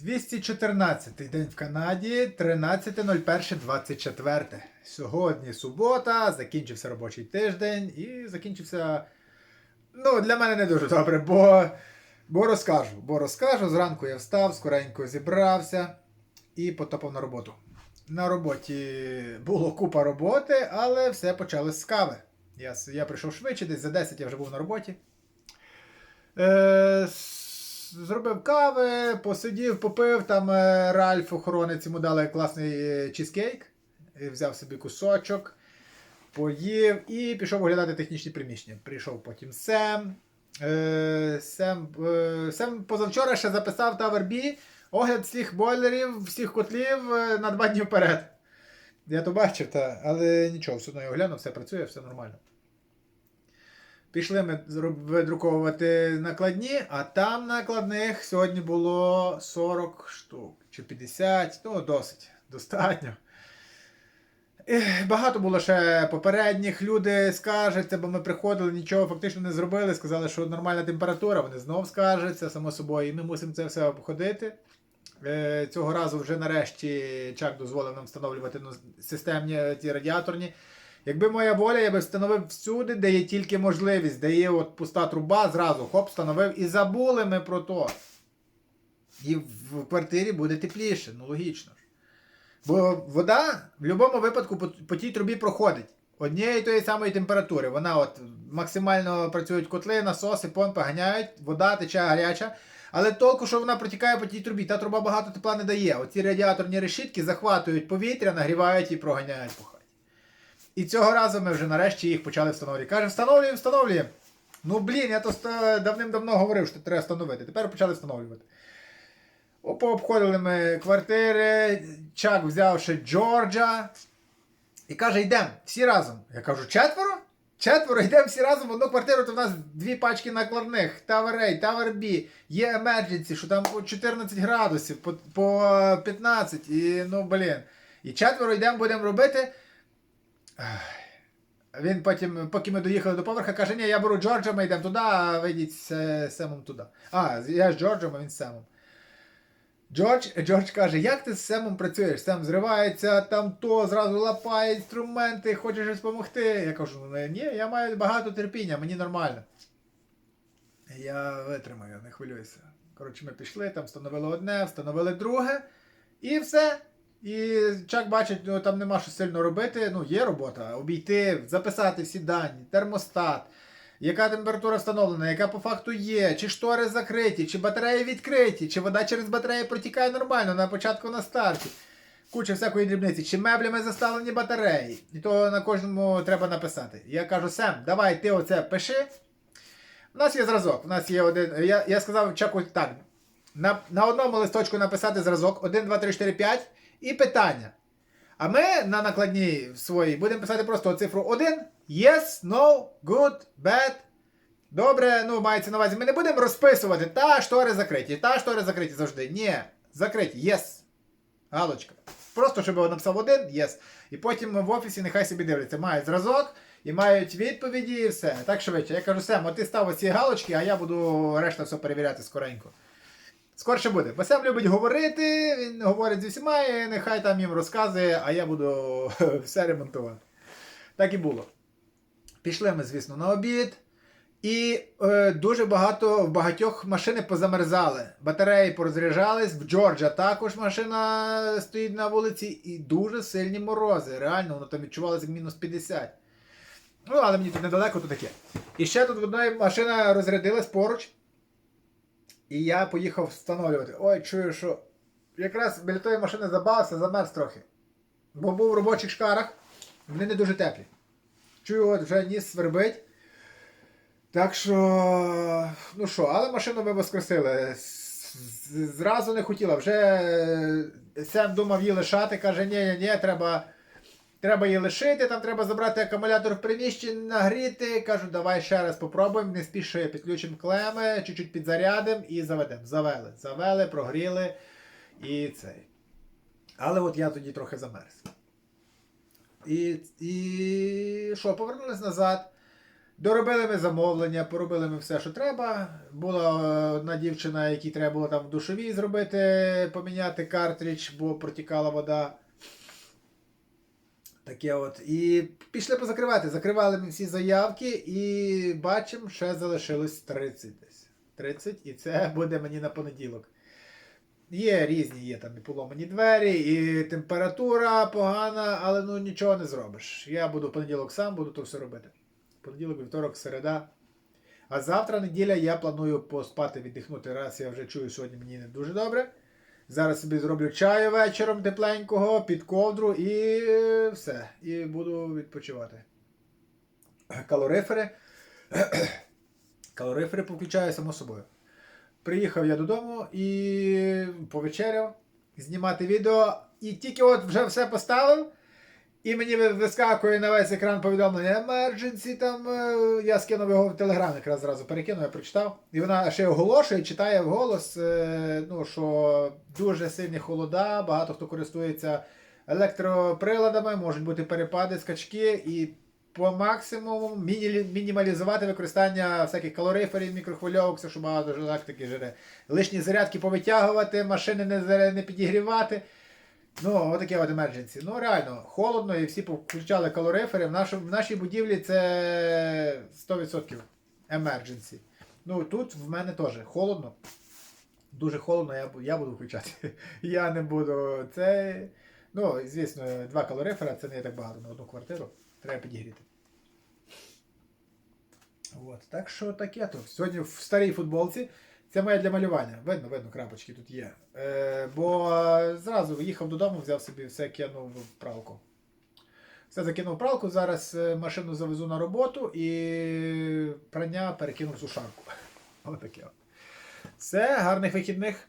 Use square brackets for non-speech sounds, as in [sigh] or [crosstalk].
214 день в Канаді, 13.01.24. Сьогодні субота, закінчився робочий тиждень і закінчився. Ну, для мене не дуже добре, бо, бо розкажу. Бо розкажу. Зранку я встав, скоренько зібрався і потопав на роботу. На роботі було купа роботи, але все почалось з кави. Я, я прийшов швидше, десь за 10 я вже був на роботі. Е, зробив кави, посидів, попив. Там е, Ральф, охоронець, йому дали класний е, чізкейк. Взяв собі кусочок, поїв і пішов оглядати технічні приміщення. Прийшов потім Сем. Е, Сем, е, Сем позавчора ще записав Tower B огляд всіх бойлерів, всіх котлів е, на два дні вперед. Я то бачив, та, але нічого, все одно я оглянув, все працює, все нормально. Пішли ми видруковувати накладні, а там накладних сьогодні було 40 штук чи 50, ну досить, достатньо. Багато було ще попередніх. Люди скаржаться, бо ми приходили, нічого фактично не зробили. Сказали, що нормальна температура, вони знов скаржаться, само собою, і ми мусимо це все обходити. Е, Цього разу вже нарешті Чак дозволив нам встановлювати ну, системні е, ті радіаторні. Якби моя воля, я би встановив всюди, де є тільки можливість, де є от пуста труба, зразу хоп, встановив і забули ми про то. І в квартирі буде тепліше, ну логічно ж. Бо вода в будь-якому випадку по, по тій трубі проходить. Однієї тої самої температури. Вона от максимально працюють котли, насоси, помпи ганяють, вода тече гаряча. Але толку, що вона протікає по тій трубі, та труба багато тепла не дає. Оці радіаторні решітки захватують повітря, нагрівають і проганяють по хаті. І цього разу ми вже нарешті їх почали встановлювати. Каже, встановлюємо, встановлюємо. Ну блін, я то давним-давно говорив, що треба встановити. Тепер почали встановлювати. Пообходили ми квартири, Чак взявши Джорджа. І каже, йдемо всі разом. Я кажу, четверо? Четверо, йдемо всі разом в одну квартиру, то в нас дві пачки накладних, Tower A, Tower B, є Emergency, що там по 14 градусів, по, по 15. І ну, блін. І четверо йдемо, будемо робити. Він потім, поки ми доїхали до поверха, каже, ні, я беру Джорджа, ми йдемо туди, а ви йдіть з Семом туди. А, я з Джорджем, а він з Семом. Джордж, Джордж каже, як ти з Семом працюєш? Сем зривається, там то, зразу лапає інструменти, хочеш допомогти. Я кажу, «Ну, ні, я маю багато терпіння, мені нормально. Я витримаю, не хвилюйся. Коротше, ми пішли, там встановили одне, встановили друге, і все. І Чак бачить, ну там нема що сильно робити. Ну, є робота. Обійти, записати всі дані, термостат, яка температура встановлена, яка по факту є, чи штори закриті, чи батареї відкриті, чи вода через батареї протікає нормально на початку на старті. Куча всякої дрібниці, чи меблями заставлені батареї. І то на кожному треба написати. Я кажу, Сем, давай ти оце пиши. У нас є зразок. У нас є один. Я, я сказав Чаку так. На, на одному листочку написати зразок 1, 2, 3, 4, 5 і питання. А ми на накладній своїй будемо писати просто цифру 1. Yes, no, good, bad. Добре, ну мається на увазі. Ми не будемо розписувати та штори закриті, та штори закриті завжди. Ні, закриті, yes. Галочка. Просто щоб я написав один, yes. І потім в офісі нехай собі дивляться. Мають зразок і мають відповіді і все. Так швидше. Я кажу, Сем, от ти став оці галочки, а я буду решта все перевіряти скоренько. Скорше буде. Басем любить говорити, він говорить зі всіма, і нехай там їм розказує, а я буду [laughs] все ремонтувати. Так і було. Пішли ми, звісно, на обід. І е, дуже багато в багатьох машини позамерзали. Батареї порозряджались, в Джорджа також машина стоїть на вулиці, і дуже сильні морози. Реально, воно там відчувалося як мінус 50. Ну, але мені тут недалеко, то таке. І ще тут в одної машина розрядилась поруч. І я поїхав встановлювати. Ой, чую, що якраз біля тої машини забавився, замерз трохи. Бо був в робочих шкарах, вони не дуже теплі. Чую, от вже ніс свербить. Так що, ну що, але машину ми воскресили. Зразу не хотіла. Вже Сем думав її лишати, каже, ні, ні, ні, треба, треба її лишити, там треба забрати акумулятор в приміщенні, нагріти. Кажу, давай ще раз попробуємо, не спіши, підключимо клеми, чуть-чуть підзарядимо і заведемо. Завели. Завели, прогріли і цей. Але от я тоді трохи замерз. І, і що, повернулись назад. Доробили ми замовлення, поробили ми все, що треба. Була е, одна дівчина, якій треба було там в душовій зробити, поміняти картридж, бо протікала вода. Таке от. І пішли позакривати. Закривали ми всі заявки і бачимо, ще залишилось 30 десь. 30, і це буде мені на понеділок. Є різні, є там і поломані двері, і температура погана, але ну нічого не зробиш. Я буду в понеділок сам, буду то все робити. Понеділок, вівторок, середа. А завтра неділя я планую поспати, віддихнути. Раз я вже чую, сьогодні мені не дуже добре. Зараз собі зроблю чаю вечором тепленького, під ковдру і е, все. І буду відпочивати. Калорифери. Калорифери включаю само собою. Приїхав я додому і повечеряв знімати відео. І тільки от вже все поставив. І мені вискакує на весь екран повідомлення Emergency, там е, я скинув його в Телеграм, якраз зразу перекинув, я прочитав. І вона ще оголошує, читає вголос, е, ну, що дуже сильні холода, багато хто користується електроприладами, можуть бути перепади, скачки, і по максимуму міні- мінімалізувати використання всяких калориферів, мікрохвильовок, все, що багато ж електрики жере. Лишні зарядки повитягувати, машини не, не підігрівати. Ну, отаке от emergency. Ну, реально, холодно, і всі включали калорифери. В, нашому, в нашій будівлі це 100% emergency. Ну, тут в мене теж холодно. Дуже холодно, я, я буду включати. [laughs] Я не буду. Це. Ну, звісно, два калорифера це не так багато на одну квартиру. Треба підігріти. От. Так що таке то. Сьогодні в старій футболці. Це моя для малювання. Видно, видно, крапочки тут є. Е, бо зразу їхав додому, взяв собі все, кинув в пралку. Все закинув в пралку, зараз е, машину завезу на роботу і прання перекинув сушарку. [laughs] Отаке. от. Все, гарних вихідних.